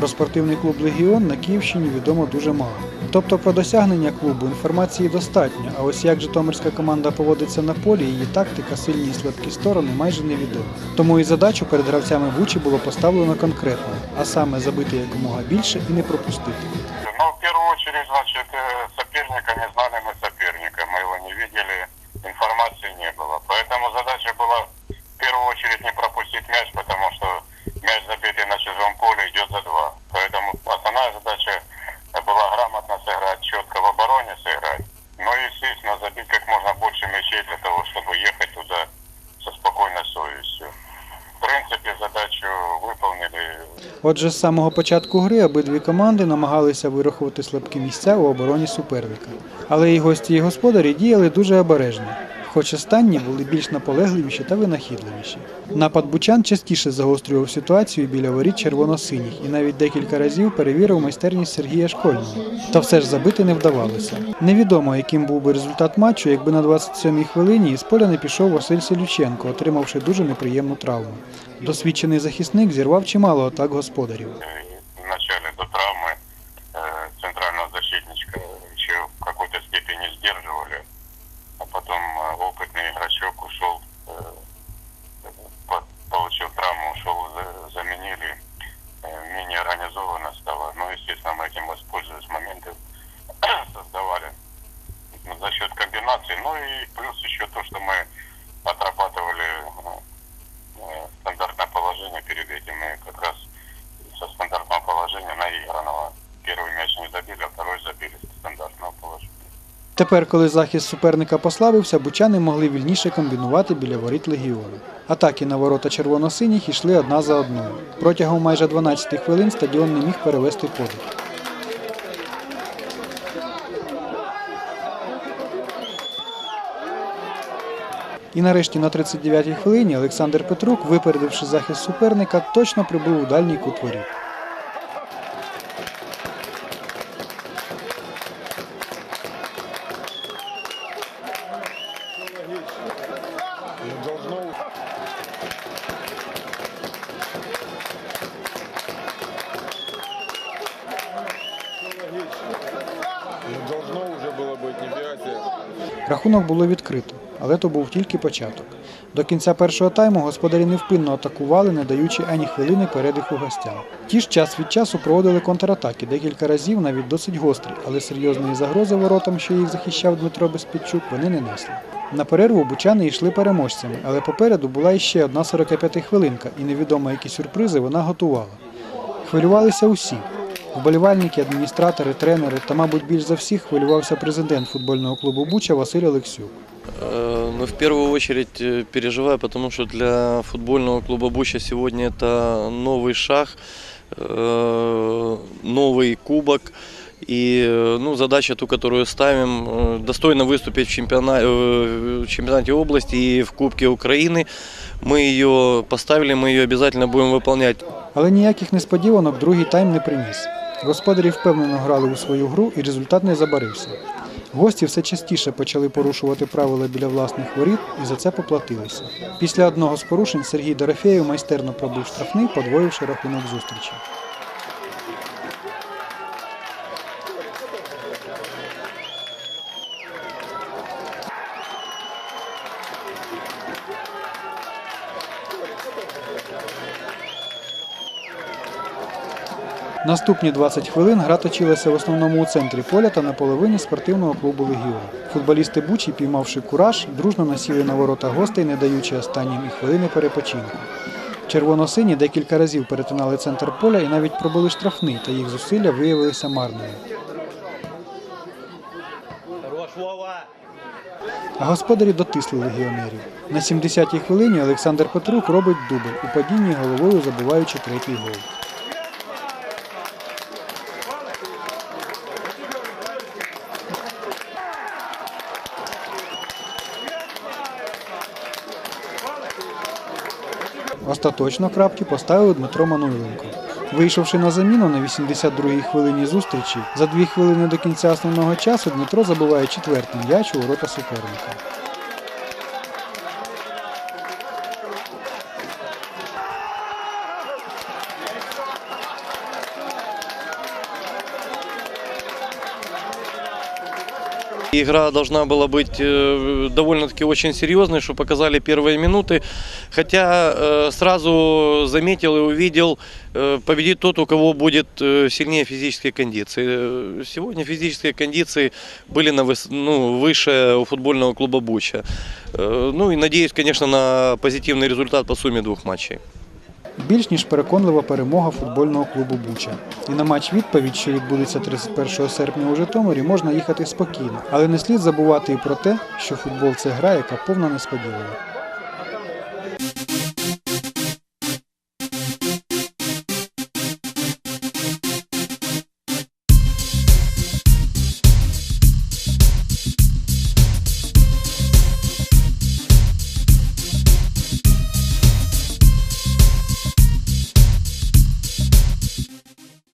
Про спортивний клуб Легіон на Київщині відомо дуже мало. Тобто про досягнення клубу інформації достатньо, а ось як Житомирська команда поводиться на полі, її тактика, сильні і слабкі сторони майже невідомо. Тому і задачу перед гравцями Бучі було поставлено конкретно, а саме забити якомога більше і не пропустити. Ну, в первую очередь, значит, э, соперника не знали мы соперника, мы его не видели, информации не было. Поэтому задача была в первую очередь не пропустить мяч, потому что Отже, з самого початку гри обидві команди намагалися вирахувати слабкі місця у обороні суперника. Але і гості, і господарі діяли дуже обережно, хоч останні були більш наполегливіші та винахідливіші. Напад бучан частіше загострював ситуацію біля воріт червоно-синіх і навіть декілька разів перевірив майстерність Сергія Школьного. Та все ж забити не вдавалося. Невідомо, яким був би результат матчу, якби на 27-й хвилині із поля не пішов Василь Селюченко, отримавши дуже неприємну травму. Досвідчений захисник зірвав чимало атак господарів. Естественно, мы этим воспользовались, моменты создавали ну, за счет комбинаций. Ну и плюс еще то, что мы отрабатывали э, э, стандартное положение перед этим. Мы как раз со стандартного положения наигранного. Первый мяч не забили, а второй забили. Тепер, коли захист суперника послабився, бучани могли вільніше комбінувати біля воріт легіону. Атаки на ворота червоно-синіх йшли одна за одною. Протягом майже 12 хвилин стадіон не міг перевести подих. І нарешті на 39-й хвилині Олександр Петрук, випередивши захист суперника, точно прибув у дальній кут воріт. Не должно уже было быть неприятие. Рахунок було відкрито, але то був тільки початок. До кінця першого тайму господарі невпинно атакували, не даючи ані хвилини передиху гостям. Ті ж час від часу проводили контратаки декілька разів, навіть досить гострі, але серйозної загрози воротам, що їх захищав Дмитро Безпідчук, вони не несли. На перерву бучани йшли переможцями, але попереду була іще одна 45 хвилинка, і невідомо які сюрпризи вона готувала. Хвилювалися усі. Вболівальники, адміністратори, тренери та, мабуть, більш за всіх хвилювався президент футбольного клубу Буча Василь Олексюк. Э, Ну, в первую очередь э, переживаю, потому что для футбольного клуба Буча сегодня это новый шаг, э, новый кубок. И э, ну, задача ту, которую ставим, э, достойно выступить в чемпионате, в чемпионате области и в Кубке Украины. Мы ее поставили, мы ее обязательно будем выполнять. Але ніяких несподіванок другий тайм не приніс. Господарі впевнено грали у свою гру і результат не забарився. Гості все частіше почали порушувати правила біля власних воріт і за це поплатилися. Після одного з порушень Сергій Дорофєєв майстерно пробив штрафний, подвоївши рахунок зустрічі. Наступні 20 хвилин гра точилася в основному у центрі поля та на половині спортивного клубу Легіон. Футболісти Бучі, піймавши кураж, дружно насіли на ворота гостей, не даючи останнім і хвилини перепочинку. Червоно-сині декілька разів перетинали центр поля і навіть пробили штрафний, та їх зусилля виявилися марними. А господарі дотисли легіонерів. На 70-й хвилині Олександр Петрук робить дубль у падінні головою забуваючи третій гол. Остаточно крапки поставив Дмитро Мануйленко. Вийшовши на заміну на 82-й хвилині зустрічі, за дві хвилини до кінця основного часу Дмитро забиває четвертий м'яч у ворота суперника. Игра должна была быть э, довольно-таки очень серьезной, что показали первые минуты. Хотя э, сразу заметил и увидел, э, победит тот, у кого будет э, сильнее физические кондиции. Э, Сегодня физические кондиции были на выс- ну, выше у футбольного клуба Буча. Э, Ну и надеюсь, конечно, на позитивный результат по сумме двух матчей. Більш ніж переконлива перемога футбольного клубу Буча. І на матч відповідь, що відбудеться 31 серпня у Житомирі, можна їхати спокійно. Але не слід забувати і про те, що футбол це гра, яка повна несподіванок.